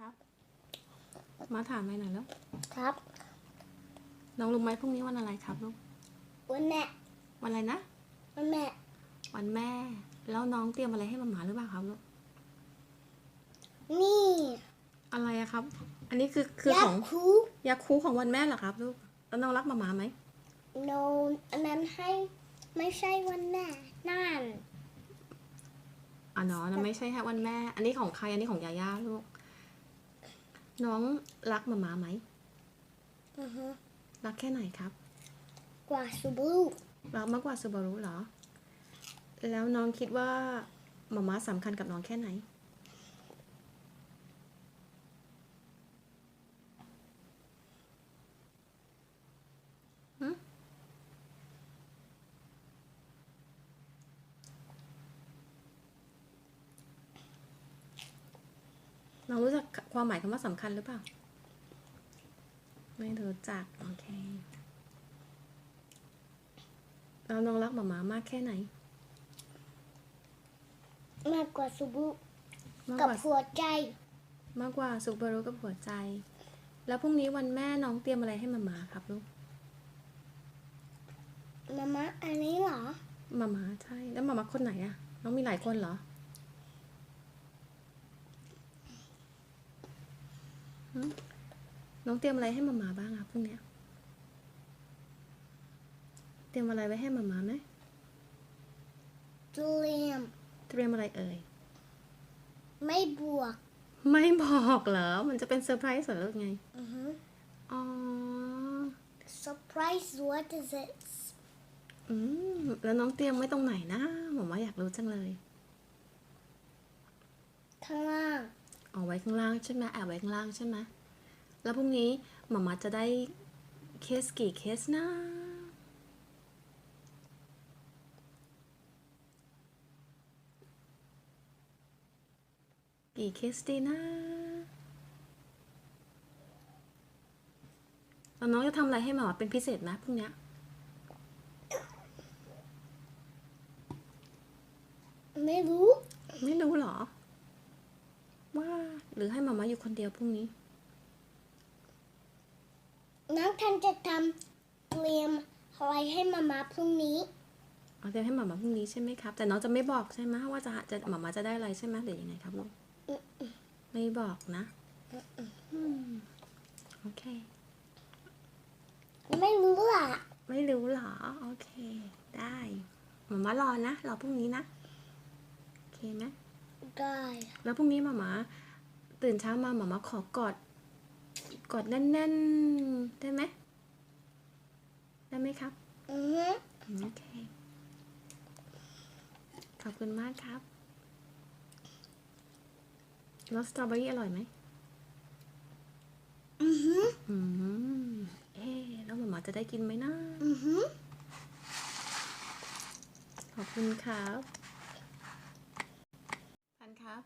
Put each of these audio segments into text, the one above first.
ครับ มาถามอะไรหน่อยแล้ว ครับ น้องรู้ไหมพรุ่งนี้วันอะไรครับลูก วันแม่ วันอะไรนะ วันแม่ วันแม่ แล้วน้องเตรียมอะไรให้มาหมาหรือเปล่าครับลูก นี่ อะไรอะครับ อันนี้คือคือยัขกองษ์คูยาคูของวันแม่เหรอครับลูก แล้วน้องรักมาหมาไหมโนอันนั้นให้ไม่ใช่วันแม่ นั่นอ๋อเนาะนั่นไม่ใช่แค่วันแม่ อันนี้ของใคร อันนี้ของยาย่าลูก น้องรักมาหมาไหมอือฮะรักแค่ไหนครับ กว่าซูบูรักมากกว่าซูบารุเหรอ แล้วน้องคิดว่าหมาม้าสำคัญกับน้องแค่ไหน หึ น้องรู้จักความหมายคำว่าสำคัญหรือเปล่า ไม่รู้จัก โอเคแล้วน้องรักหมาม้ามากแค่ไหน มากกว่าซูบูมากกับกว่าหัวใจ มากกว่าสุบารุกับหัวใจ แล้วพรุ่งนี้วันแม่น้องเตรียมอะไรให้หมาม้าครับลูกมาม่าอันนี้เหรอ หมาม้าใช่ แล้วหมาม้าคนไหนอะน้องมีหลายคนเหรอ น้องเตรียมอะไรให้หมาม้าบ้างอะพรุ่งเนี้ยเตรียมอะไรไว้ให้หมาม้าไหมจูเลียม เตรียมอะไรเอ่ย ไม่บวก ไม่บอกเหรอ มันจะเป็นเซอร์ไพรส์เหรอหรือไง อือฮึอ๋อ surprise what is it อืม แล้วน้องเตรียมไว้ตรงไหนนะหมาม้าอยากรู้จังเลย ข้างล่าง เอาไว้ ข้างล่างใช่ไหมแอบไว้ข้างล่างใช่ไหมแล้วพรุ่งนี้หมามาจะได้เคสกี่เคสนะกี่เคสดีนะแล้วน้องจะทำอะไรให้หมามาเป็นพิเศษไหมพรุ่งเนี้ยไม่รู้ ไม่รู้เหรอ ว่าหรือให้หมามาอยู่คนเดียวพรุ่งนี้ น้องทันจะทำเตรียมอะไรให้มาม่าพรุ่งนี้เอาเดี๋ยวให้หมามาพรุ่งนี้ใช่ไหมครับ แต่น้องจะไม่บอกใช่ไหมว่าจะจะหมามาจะได้อะไรใช่ไหมหรือยังไงครับลูกไม่บอกนะอืมโอเค ไม่รู้ล่ะไม่รู้เหรอ โอเค ได้หมามารอนะรอพรุ่งนี้นะ โอเคไหม ได้แล้วพรุ่งนี้หมามาตื่นเช้ามาหมามาขอกอด กอดแน่นๆ ได้ไหมได้ไหมครับ อือฮึโอเค ขอบคุณมากครับแล้วสตรอเบอรี่อร่อยไหมอือฮึอืมเอ๊ะแล้วหมาหมาจะได้กินไหมนะ อือฮึขอบคุณครับพันครับ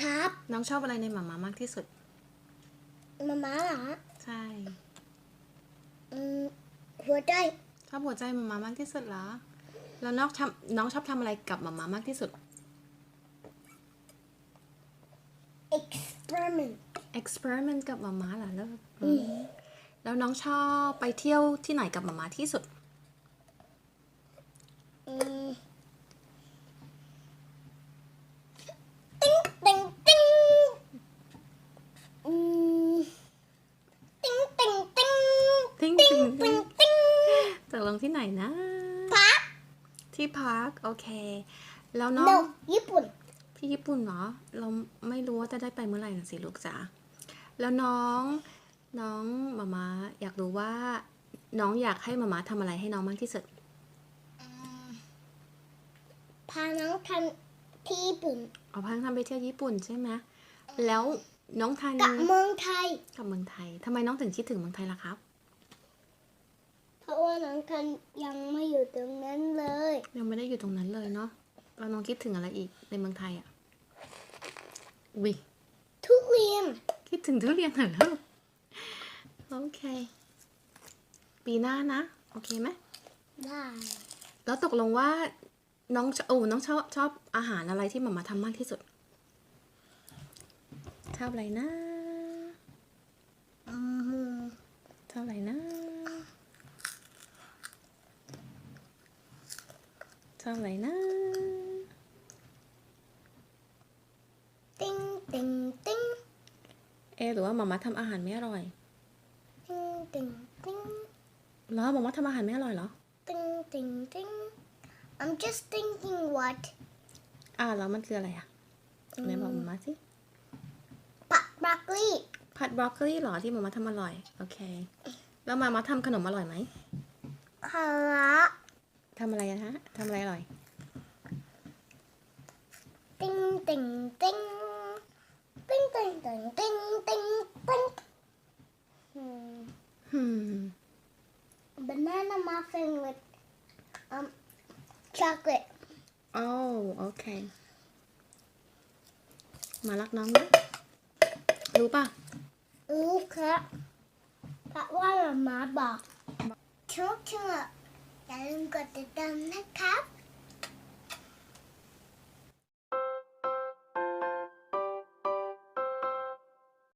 ครับ น้องชอบอะไรในหมาหมามากที่สุดมาม่าเหรอใช่อืมหัวใจชอบหัวใจหมาหมามากที่สุดเหรอ แล้วน้องทำน้องชอบทำอะไรกับหมาหมามากที่สุด experiment experiment กับหมาหมาเหรอแล้วอืมแล้วน้องชอบไปเที่ยวที่ไหนกับหมาหมาที่สุด อืมติ้งติ้งติ้งอืมติ้งติ้งติ้ง ติ้ง ติ้ ติ้ ง ง ติ้ ติ้ ง ง ติ้ง ต กลงที่ไหนนะพักที่พาร์คโอเค แล้วน้อง no ญี่ปุ่น ที่ญี่ปุ่นเหรอ เราไม่รู้ว่าจะได้ไปเมื่อไหร่นะสิลูกจ๋าแล้วน้องน้องมามาอยากรู้ว่า น้องอยากให้มามาทำอะไรให้น้องมากที่สุดพาน้องทันที่ญี่ปุ่นเอาพังทำไปเที่ยวญี่ปุ่นใช่ไหมแล้วน้องทันกับเมืองไทยกับเมืองไทยทำไมน้องถึงคิดถึงเมืองไทยล่ะครับ เพราะว่าน้องทันยังไม่อยู่ตรงนั้นเลย ยังไม่ได้อยู่ตรงนั้นเลยเนาะแล้วน้องคิดถึงอะไรอีกในเมืองไทยอะวิทุเรียน คิดถึงทุเรียนเหรอลูกโอเค ปีหน้านะ โอเคไหมได้ แล้วตกลงว่าน้องชโอ้น้องชอบชอบอาหารอะไรที่หมามาทำมากที่สุดเท่าไหร่นะอืมเท่าไหร่นะ เท่าไหร่นะ ติ้งติ้งติ้งเอะหรือว่าหมามาทำอาหารไม่อร่อย ติ้งติ้งติ้งเหรอหมามาทำอาหารไม่อร่อยเหรอ ติ้งติ้งติ้ง I'm just thinking what อ่าแล้วมันคืออะไรอะไหนบอกหมามาสิผัดบรอกโคลีผัดบรอกโคลีเหรอที่หมามาทำอร่อย โอเค แล้วหมามาทำขนมอร่อยไหมคาระ ทำอะไรอะฮะทำอะไรอร่อย ติ้งติ้งติ้งติ้งติ้งติ้งติ้งติ้งติ้ง Hmm. hmm banana muffin with um chocolate โอ้โอเคมารักน้องนะรู้ป่ะรู้ครับเพราะว่าหมาบอกทุกเชื่อ อย่าลืมกดติดตามนะครับ